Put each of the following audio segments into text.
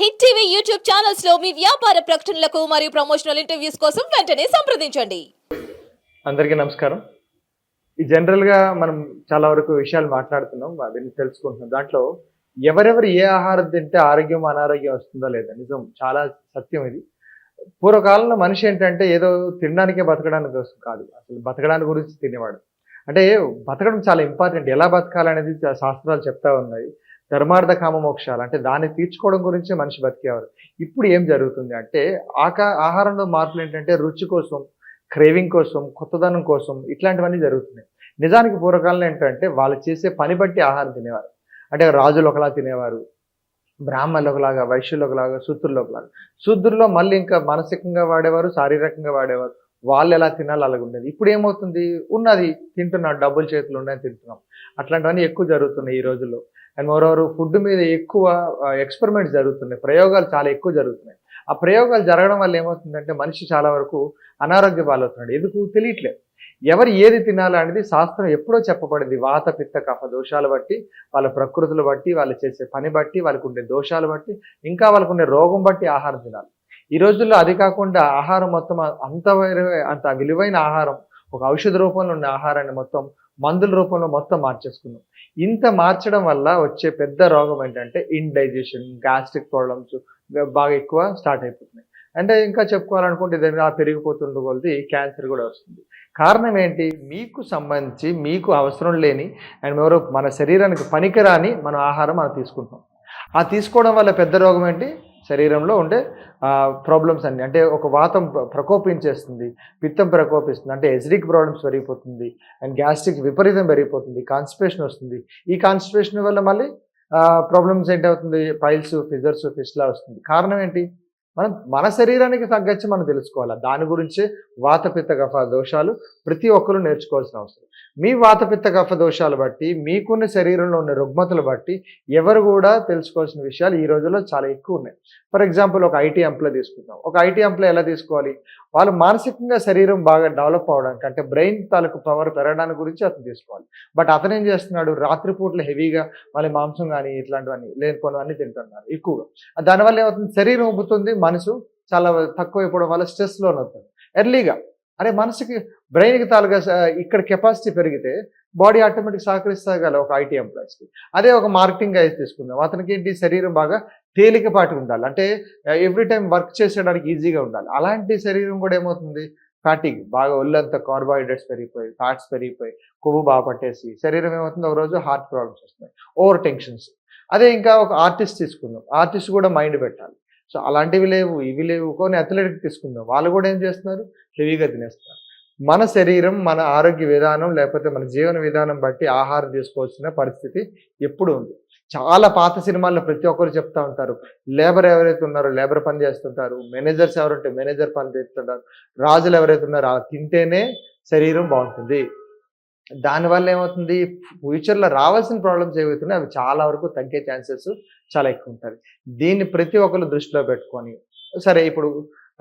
Hit TV YouTube ఛానల్స్లో మీ వ్యాపార ప్రకటనలకు మరియు ప్రమోషనల్ ఇంటర్వ్యూస్ కోసం వెంటనే సంప్రదించండి. అందరికీ నమస్కారం. ఈ జనరల్గా మనం చాలా వరకు విషయాలు మాట్లాడుతున్నాం అవన్నీ తెలుసుకుంటున్నాం. దాంట్లో ఎవరెవరు ఏ ఆహారం తింటే ఆరోగ్యం అనారోగ్యం వస్తుందో లేదా? నిజం చాలా సత్యం ఇది. పూర్వకాలంలో మనిషి ఏంటంటే ఏదో తినడానికే బతకడానికి వస్తుంది కాదు అసలు బతకడానికి గురించి తినేవాడు. అంటే బతకడం చాలా ఇంపార్టెంట్ ఎలా బతకాలనేది శాస్త్రాలు చెప్తా ఉన్నాయి. ధర్మార్థ కామ మోక్షాలు అంటే దాన్ని తీర్చుకోవడం గురించి మనిషి బతికేవారు. ఇప్పుడు ఏం జరుగుతుంది అంటే ఆకా ఆహారంలో మార్పులు ఏంటంటే రుచి కోసం క్రేవింగ్ కోసం కొత్తదనం కోసం ఇట్లాంటివన్నీ జరుగుతున్నాయి. నిజానికి పూర్వకాలంలో ఏంటంటే వాళ్ళు చేసే పని బట్టి ఆహారం తినేవారు. అంటే రాజులు ఒకలా తినేవారు బ్రాహ్మణులు ఒకలాగా వైశ్యులు ఒకలాగా శూద్రులు ఒకలాగా. శూద్రుల్లో మళ్ళీ ఇంకా మానసికంగా వాడేవారు శారీరకంగా వాడేవారు. వాళ్ళు ఎలా తినాలి అలాగ ఉండేది. ఇప్పుడు ఏమవుతుంది? ఉన్నది తింటున్నాడు డబ్బులు చేతులు ఉన్నాయని తింటున్నాం. అట్లాంటివన్నీ ఎక్కువ జరుగుతున్నాయి ఈ రోజుల్లో. అండ్ మరోవరు ఫుడ్ మీద ఎక్కువ ఎక్స్పెరిమెంట్స్ జరుగుతున్నాయి. ప్రయోగాలు చాలా ఎక్కువ జరుగుతున్నాయి. ఆ ప్రయోగాలు జరగడం వల్ల ఏమవుతుందంటే మనిషి చాలా వరకు అనారోగ్య పాలవుతున్నాడు. ఎందుకు తెలియట్లేదు. ఎవరు ఏది తినాలనేది శాస్త్రం ఎప్పుడో చెప్పబడింది. వాత పిత్త కఫ దోషాలు బట్టి వాళ్ళ ప్రకృతులు బట్టి వాళ్ళు చేసే పని బట్టి వాళ్ళకు ఉండే దోషాలు బట్టి ఇంకా వాళ్ళకు ఉండే రోగం బట్టి ఆహారం తినాలి. ఈ రోజుల్లో అది కాకుండా ఆహారం మొత్తం అంత అంత విలువైన ఆహారం ఒక ఔషధ రూపంలో ఉన్న ఆహారాన్ని మొత్తం మందుల రూపంలో మొత్తం మార్చేసుకున్నాం. ఇంత మార్చడం వల్ల వచ్చే పెద్ద రోగం ఏంటంటే ఇండైజెషన్ గ్యాస్ట్రిక్ ప్రాబ్లమ్స్ బాగా ఎక్కువ స్టార్ట్ అయిపోతున్నాయి. అంటే ఇంకా చెప్పుకోవాలనుకుంటే ఏదైనా పెరిగిపోతుండే కొలది క్యాన్సర్ కూడా వస్తుంది. కారణం ఏంటి? మీకు సంబంధించి మీకు అవసరం లేని అండ్ ఎవరో మన శరీరానికి పనికిరాని మన ఆహారం మనం తీసుకుంటాం ఆ తీసుకోవడం వల్ల పెద్ద రోగం ఏంటి? శరీరంలో ఉండే ప్రాబ్లమ్స్ అన్ని. అంటే ఒక వాతం ప్రకోపించేస్తుంది. పిత్తం ప్రకోపిస్తుంది. అంటే ఎసిడిక్ ప్రాబ్లమ్స్ పెరిగిపోతుంది. అండ్ గ్యాస్ట్రిక్ విపరీతం పెరిగిపోతుంది. కాన్స్టిపేషన్ వస్తుంది. ఈ కాన్స్టిపేషన్ వల్ల మళ్ళీ ప్రాబ్లమ్స్ ఏంటవుతుంది? పైల్స్ ఫిజర్స్ ఫిస్లా వస్తుంది. కారణం ఏంటి? మనం మన శరీరానికి తగ్గచ్చి మనం తెలుసుకోవాలి? దాని గురించి వాతపిత్త గఫ దోషాలు ప్రతి ఒక్కరూ నేర్చుకోవాల్సిన అవసరం. మీ వాతపిత్త గఫ దోషాలు బట్టి మీకున్న శరీరంలో ఉన్న రుగ్మతలు బట్టి ఎవరు కూడా తెలుసుకోవాల్సిన విషయాలు ఈ రోజుల్లో చాలా ఎక్కువ ఉన్నాయి. ఫర్ ఎగ్జాంపుల్ ఒక ఐటీ ఎంప్లాయ్ తీసుకుందాం. ఒక ఐటీ ఎంప్లాయ్ ఎలా తీసుకోవాలి? వాళ్ళు మానసికంగా శరీరం బాగా డెవలప్ అవడానికి అంటే బ్రెయిన్ తాలూకు పవర్ పెరగడానికి గురించి అతను తీసుకోవాలి. బట్ అతను ఏం చేస్తున్నాడు? రాత్రిపూట్లు హెవీగా మళ్ళీ మాంసం కానీ ఇట్లాంటివన్నీ లేనిపోయినవన్నీ తింటున్నారు ఎక్కువగా. దానివల్ల ఏమవుతుంది? శరీరం ఉబ్బుతుంది మనసు చాలా తక్కువ అయిపోవడం వల్ల స్ట్రెస్ అవుతుంది ఎర్లీగా అరే మనసుకి బ్రెయిన్కి తాలుగా ఇక్కడ కెపాసిటీ పెరిగితే బాడీ ఆటోమేటిక్ సహకరిస్తాగల ఒక ఐటీ ఎంప్లాయీస్కి అదే ఒక మార్కెటింగ్ అయితే తీసుకుందాం. అతనికి ఏంటి? శరీరం బాగా తేలికపాటి ఉండాలి. అంటే ఎవ్రీ టైం వర్క్ చేసేయడానికి ఈజీగా ఉండాలి. అలాంటి శరీరం కూడా ఏమవుతుంది? ఫ్యాటిక్ బాగా ఒళ్ళంతా కార్బోహైడ్రేట్స్ పెరిగిపోయి ఫ్యాట్స్ పెరిగిపోయి కొవ్వు బాగా పట్టేసి శరీరం ఏమవుతుంది? ఒక రోజు హార్ట్ ప్రాబ్లమ్స్ వస్తున్నాయి ఓవర్ టెన్షన్స్ అదే ఇంకా ఒక ఆర్టిస్ట్ తీసుకుందాం. ఆర్టిస్ట్ కూడా మైండ్ పెట్టాలి. సో అలాంటివి లేవు ఇవి లేవు. కొన్ని అథ్లెటిక్ తీసుకుందాం. వాళ్ళు కూడా ఏం చేస్తున్నారు? హెవీగా తినేస్తున్నారు. మన శరీరం మన ఆరోగ్య విధానం లేకపోతే మన జీవన విధానం బట్టి ఆహారం తీసుకోవాల్సిన పరిస్థితి ఎప్పుడు ఉంది. చాలా పాత సినిమాల్లో ప్రతి ఒక్కరు చెప్తా ఉంటారు. లేబర్ ఎవరైతే ఉన్నారో లేబర్ పని చేస్తుంటారు. మేనేజర్స్ ఎవరుంటే మేనేజర్ పని చేస్తుంటారు. రాజులు ఎవరైతే ఉన్నారో అలా తింటేనే శరీరం బాగుంటుంది. దానివల్ల ఏమవుతుంది? ఫ్యూచర్లో రావాల్సిన ప్రాబ్లమ్స్ ఏవైతున్నాయి అవి చాలా వరకు తగ్గే ఛాన్సెస్ చాలా ఎక్కువ ఉంటుంది దీన్ని ప్రతి ఒక్కరు దృష్టిలో పెట్టుకొని సరే ఇప్పుడు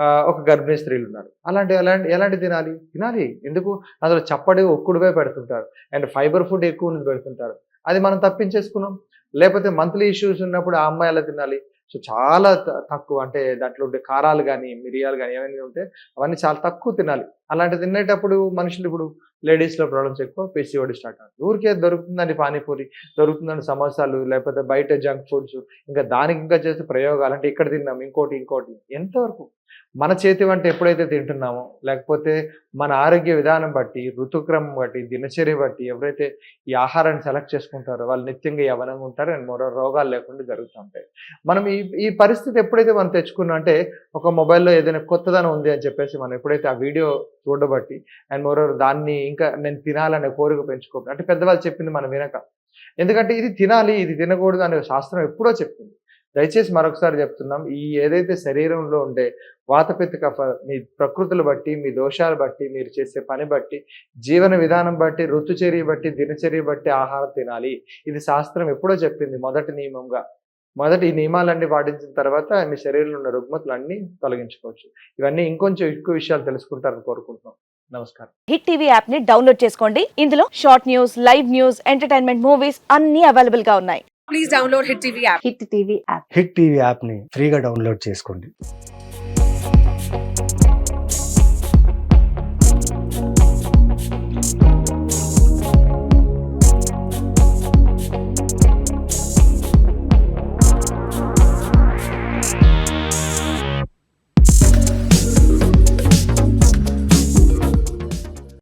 ఒక గర్భిణీ స్త్రీలు ఉన్నారు. అలాంటి ఎలాంటి ఎలాంటి తినాలి? తినాలి. ఎందుకు? అందులో చప్పడి ఒక్కుడుగా పెడుతుంటారు. అండ్ ఫైబర్ ఫుడ్ ఎక్కువ ఉన్నది పెడుతుంటారు. అది మనం తప్పించేసుకున్నాం. లేకపోతే మంత్లీ ఇష్యూస్ ఉన్నప్పుడు ఆ అమ్మాయి ఎలా తినాలి? సో చాలా త- తక్కువ అంటే దాంట్లో ఉండే కారాలు కానీ మిరియాలు కానీ ఏమైనా ఉంటే అవన్నీ చాలా తక్కువ తినాలి. అలాంటి తినేటప్పుడు మనుషులు ఇప్పుడు లేడీస్లో ప్రాబ్లమ్స్ ఎక్కువ పిసిఓడి స్టార్ట్ అవుతుంది. ఊరికే దొరుకుతుందండి పానీపూరి దొరుకుతుందండి సమోసాలు లేకపోతే బయట జంక్ ఫుడ్స్ ఇంకా దానికి ఇంకా చేసే ప్రయోగాలు అంటే ఇక్కడ తిన్నాం ఇంకోటి ఇంకోటి. ఎంతవరకు? మన చేతి వంట ఎప్పుడైతే తింటున్నామో లేకపోతే మన ఆరోగ్య విధానం బట్టి ఋతుక్రమం బట్టి దినచర్య బట్టి ఎవరైతే ఈ ఆహారాన్ని సెలెక్ట్ చేసుకుంటారో వాళ్ళు నిత్యంగా యవనంగా ఉంటారో అండ్ మరో రోగాలు లేకుండా జరుగుతూ ఉంటాయి. మనం ఈ ఈ పరిస్థితి ఎప్పుడైతే మనం తెచ్చుకున్నా అంటే ఒక మొబైల్లో ఏదైనా కొత్తదనం ఉంది అని చెప్పేసి మనం ఎప్పుడైతే ఆ వీడియో చూడబట్టి అండ్ మోరోవర్ దాన్ని ఇంకా నేను తినాలనే కోరిక పెంచుకోవడం అంటే పెద్దవాళ్ళు చెప్పింది మనం వినక. ఎందుకంటే ఇది తినాలి ఇది తినకూడదు అనే శాస్త్రం ఎప్పుడో చెప్పింది. దయచేసి మరొకసారి చెప్తున్నాం ఈ ఏదైతే శరీరంలో ఉండే వాతపిత్త కఫ మీ ప్రకృతులు బట్టి మీ దోషాలు బట్టి మీరు చేసే పని బట్టి జీవన విధానం బట్టి ఋతుచర్య బట్టి దినచర్య బట్టి ఆహారం తినాలి. ఇది శాస్త్రం ఎప్పుడో చెప్పింది మొదటి నియమంగా. మొదటి ఈ నియమాలన్నీ పాటించిన తర్వాత మీ శరీరంలో ఉన్న రుగ్మతలు అన్నీ తొలగించుకోవచ్చు. ఇవన్నీ ఇంకొంచెం ఎక్కువ విషయాలు తెలుసుకుంటారని కోరుకుంటున్నాం. నమస్కారం. హిట్ టీవీ యాప్ని డౌన్లోడ్ చేసుకోండి. ఇందులో short news live news entertainment movies అన్ని అవైలబుల్గా ఉన్నాయి. please download Hit TV app. Hit TV app. Hit TV యాప్ని ఫ్రీగా డౌన్లోడ్ చేసుకోండి.